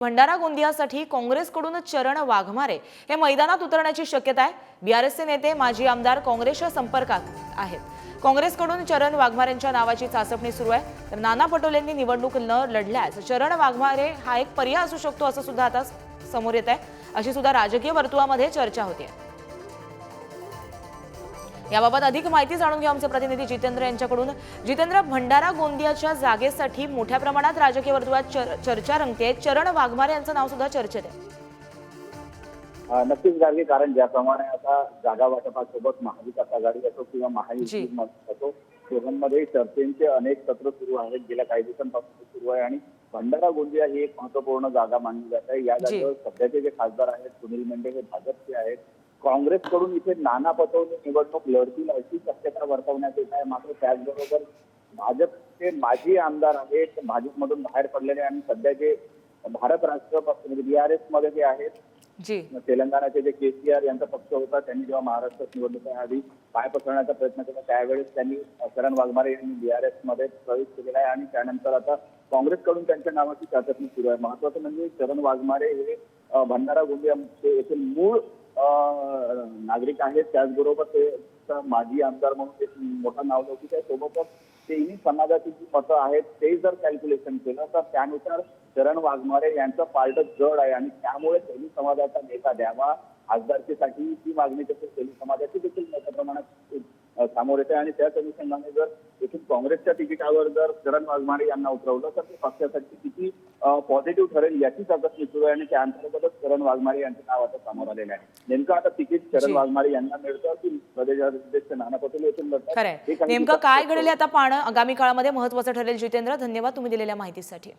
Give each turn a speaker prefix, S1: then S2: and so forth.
S1: भंडारा गोंदियासाठी काँग्रेसकडून चरण वाघमारे हे मैदानात उतरण्याची शक्यता आहे. बीआरएसचे नेते माजी आमदार काँग्रेसच्या संपर्कात आहेत. काँग्रेसकडून चरण वाघमारेंच्या नावाची चाचपणी सुरू आहे. तर नाना पटोलेंनी निवडणूक न लढल्यास चरण वाघमारे हा एक पर्याय असू शकतो असं सुद्धा आता समोर येत आहे. अशी सुद्धा राजकीय वर्तुळामध्ये चर्चा होते याबाबत अधिक माहिती जाणून घेऊ आमचे प्रतिनिधी जितेंद्र यांच्याकडून. जितेंद्र भंडारा गोंदियाच्या जागेसाठी मोठ्या प्रमाणात राजकीय वर्तुळात चर- चर्चा रंगते. चरण वाघमारे यांचं नाव सुद्धा चर्चेत आहे.
S2: नक्कीच गाडगे कारण ज्याप्रमाणे आता जागा वाटपासोबत महाविकास आघाडी असो किंवा. महायुती असो दोघांमध्ये चर्चेचे अनेक सत्र सुरू आहेत. गेल्या काही दिवसांपासून सुरू आहे आणि भंडारा गोंदिया ही एक महत्त्वपूर्ण जागा मानली जात. आहे या. जागेवर सध्याचे जे खासदार आहेत सुनील मेंढे हे भाजपचे आहेत. काँग्रेसकडून इथे नाना पटोले निवडणूक लढतील अशी शक्यता वर्तवण्यात येत आहे. मात्र त्याचबरोबर भाजपचे माजी आमदार आहेत. भाजपमधून बाहेर पडलेले आणि सध्याचे भारत राष्ट्र पक्ष म्हणजे बीआरएसमध्ये जे आहेत
S1: जी.
S2: तेलंगणाचे जे केसीआर यांचा पक्ष होता त्यांनी जेव्हा महाराष्ट्रात निवडणुकीआधी पाय पसरण्याचा प्रयत्न केला त्यावेळेस त्यांनी शरण वाघमारे यांनी बीआरएसमध्ये प्रवेश केलेला आहे आणि त्यानंतर आता काँग्रेसकडून त्यांच्या नावाची चाचपणी सुरू आहे. महत्वाचं म्हणजे शरण वाघमारे हे भंडारा गोंदिया येथील मूळ नागरिक आहेत. त्याचबरोबर ते माजी आमदार म्हणून एक मोठं नाव लौकिक त्यासोबतच सोबतच समाजाची जी मतं आहेत ते जर कॅल्क्युलेशन केलं तर त्यानुसार शरण वाघमारे यांचं पार्ट जड आहे आणि त्यामुळे तेली समाजाचा नेता द्यावा. खासदारकीसाठी ती मागणी तसेल तेली समाजाची देखील मोठ्या प्रमाणात समोर येते आणि त्याच अनुषंगाने जर येथून काँग्रेसच्या तिकिटावर जर शरण वाघमारे यांना उतरवलं तर ते पक्षासाठी किती पॉझिटिव्ह ठरेल याची चाचपणी सुरू आहे आणि त्या अंतर्गतच शरण वाघमारे यांचं नाव आता समोर आलेलं आहे. नेमकं आता तिकीट शरण
S1: जी.
S2: वाघमारे यांना मिळतं की प्रदेशाध्यक्ष नाना पटोले येथून काही
S1: नेमकं काय घडेल आता पाहणं. आगामी काळामध्ये महत्वाचं ठरेल जितेंद्र. धन्यवाद तुम्ही दिलेल्या माहितीसाठी.